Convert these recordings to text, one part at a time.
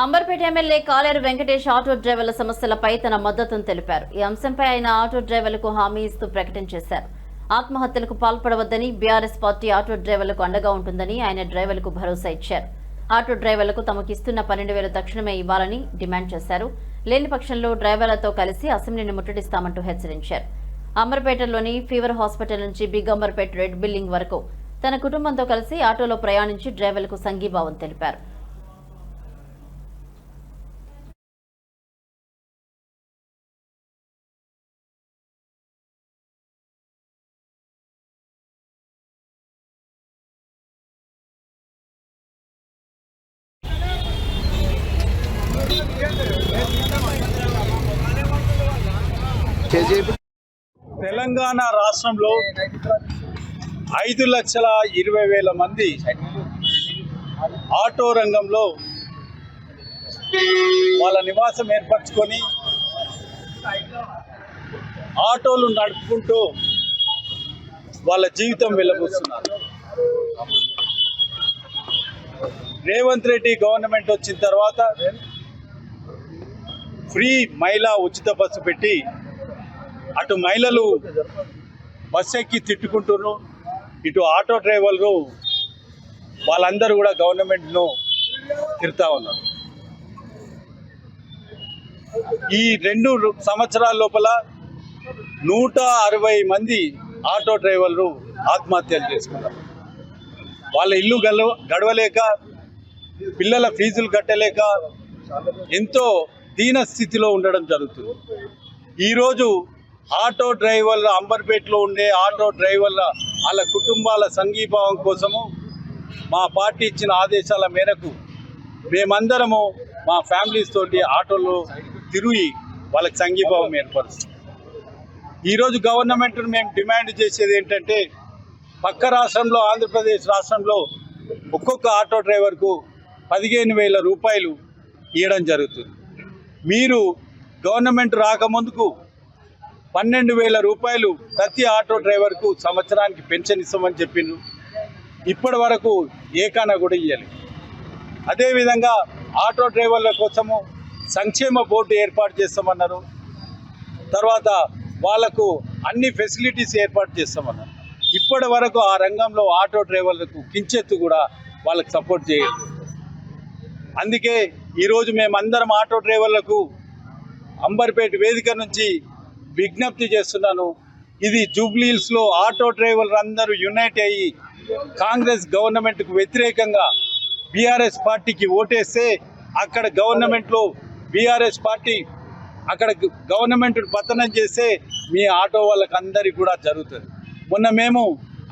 Amberpet MLA కాలేరు Venkatesh auto డ్రైవర్ల సమస్యలపై తన మద్దతును తెలిపారు. ఈ అంశంపై ఆయన ఆటో డ్రైవర్లకు హామీ ఇస్తూ ప్రకటన చేశారు. ఆత్మహత్యలకు పాల్పడవద్దని బీఆర్ఎస్ పార్టీ ఆటో డ్రైవర్లకు అండగా ఉంటుందని ఆయన డ్రైవర్లకు భరోసా ఇచ్చారు. ఆటో డ్రైవర్లకు తమకిస్తున్న పన్నెండు వేలు తక్షణమే ఇవ్వాలని డిమాండ్ చేశారు. లేని పక్షంలో డ్రైవర్లతో కలిసి అసెంబ్లీని ముట్టడిస్తామంటూ హెచ్చరించారు. అంబర్పేటలోని ఫీవర్ హాస్పిటల్ నుంచి బిగ్ అంబర్పేట రెడ్ బిల్డింగ్ వరకు తన కుటుంబంతో కలిసి ఆటోలో ప్రయాణించి డ్రైవర్లకు సంఘీభావం తెలిపారు. తెలంగాణ రాష్ట్రంలో ఐదు లక్షల ఇరవై వేల మంది ఆటో రంగంలో వాళ్ళ నివాసం ఏర్పరచుకొని ఆటోలు నడుపుకుంటూ వాళ్ళ జీవితం వెళ్ళబోతున్నారు. రేవంత్ రెడ్డి గవర్నమెంట్ వచ్చిన తర్వాత ఫ్రీ మహిళా ఉచిత బస్సు పెట్టి అటు మహిళలు బస్ ఎక్కి తిట్టుకుంటున్నారు ఇటు ఆటో డ్రైవర్లు వాళ్ళందరూ కూడా గవర్నమెంట్ను తిరుతా ఉన్నారు. ఈ రెండు సంవత్సరాల లోపల నూట అరవై మంది ఆటో డ్రైవర్లు ఆత్మహత్యలు చేసుకున్నారు. వాళ్ళ ఇల్లు గడవ గడవలేక పిల్లల ఫీజులు కట్టలేక ఎంతో దీన స్థితిలో ఉండడం జరుగుతుంది. ఈరోజు ఆటో డ్రైవర్ల అంబర్పేటలో ఉండే ఆటో డ్రైవర్ల వాళ్ళ కుటుంబాల సంఘీభావం కోసము మా పార్టీ ఇచ్చిన ఆదేశాల మేరకు మేమందరము మా ఫ్యామిలీస్ తోటి ఆటోలో తిరిగి వాళ్ళకి సంఘీభావం ఏర్పరుస్తాం ఈరోజు గవర్నమెంట్ను మేము డిమాండ్ చేసేది ఏంటంటే పక్క రాష్ట్రంలో ఆంధ్రప్రదేశ్ రాష్ట్రంలో ఒక్కొక్క ఆటో డ్రైవర్కు పదిహేను వేల రూపాయలు ఇవ్వడం జరుగుతుంది. మీరు గవర్నమెంట్ రాకముందుకు పన్నెండు వేల రూపాయలు ప్రతి ఆటో డ్రైవర్కు సంవత్సరానికి పెన్షన్ ఇస్తామని చెప్పిండ్రు. ఇప్పటి వరకు ఏకాన కూడా ఇవ్వాలి అదేవిధంగా ఆటో డ్రైవర్ల కోసము సంక్షేమ బోర్డు ఏర్పాటు చేస్తామన్నారు. తర్వాత వాళ్ళకు అన్ని ఫెసిలిటీస్ ఏర్పాటు చేస్తామన్నారు. ఇప్పటి వరకు ఆ రంగంలో ఆటో డ్రైవర్లకు కించెత్తు కూడా వాళ్ళకి సపోర్ట్ చేయలేదు. అందుకే ఈరోజు మేమందరం ఆటో డ్రైవర్లకు అంబర్పేట వేదిక నుంచి విజ్ఞప్తి చేస్తున్నాను. ఇది జూబ్లీహిల్స్లో ఆటో డ్రైవర్లు అందరూ యునైట్ అయ్యి కాంగ్రెస్ గవర్నమెంట్కు వ్యతిరేకంగా బీఆర్ఎస్ పార్టీకి ఓటేస్తే అక్కడ గవర్నమెంట్లో బీఆర్ఎస్ పార్టీ అక్కడ గవర్నమెంట్ పతనం చేస్తే మీ ఆటో వాళ్ళకి అందరికీ కూడా జరుగుతుంది. మొన్న మేము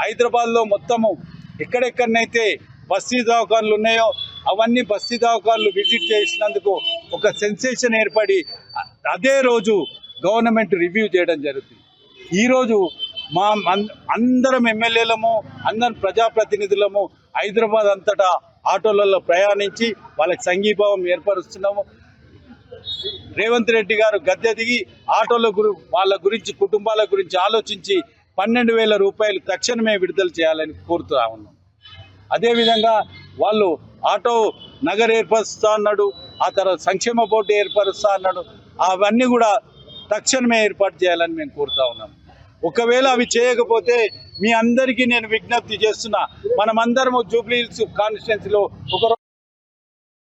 హైదరాబాద్లో మొత్తము ఎక్కడెక్కడనైతే బస్తీ దవాఖాన్లు ఉన్నాయో అవన్నీ బస్తీ దవాఖాన్లు విజిట్ చేసినందుకు ఒక సెన్సేషన్ ఏర్పడి అదే రోజు గవర్నమెంట్ రివ్యూ చేయడం జరుగుతుంది. ఈరోజు మా అందరం ఎమ్మెల్యేలము అందరం ప్రజాప్రతినిధులము హైదరాబాద్ అంతటా ఆటోలలో ప్రయాణించి వాళ్ళకి సంఘీభావం ఏర్పరుస్తున్నాము. రేవంత్ రెడ్డి గారు గద్దె దిగి ఆటోల గురి వాళ్ళ గురించి కుటుంబాల గురించి ఆలోచించి పన్నెండు వేల రూపాయలు తక్షణమే విడుదల చేయాలని కోరుతూ ఉన్నాం. అదేవిధంగా వాళ్ళు ఆటో నగర్ ఏర్పరుస్తా అన్నాడు ఆ తర్వాత సంక్షేమ బోర్డు ఏర్పరుస్తా అన్నాడు అవన్నీ కూడా తక్షణమే ఏర్పాటు చేయాలని మేము కోరుతా ఉన్నాం. ఒకవేళ అవి చేయకపోతే మీ అందరికీ నేను విజ్ఞప్తి చేస్తున్నా మనమందరము జూబ్లీ హిల్స్ కాన్స్టిట్యున్సీలో ఒక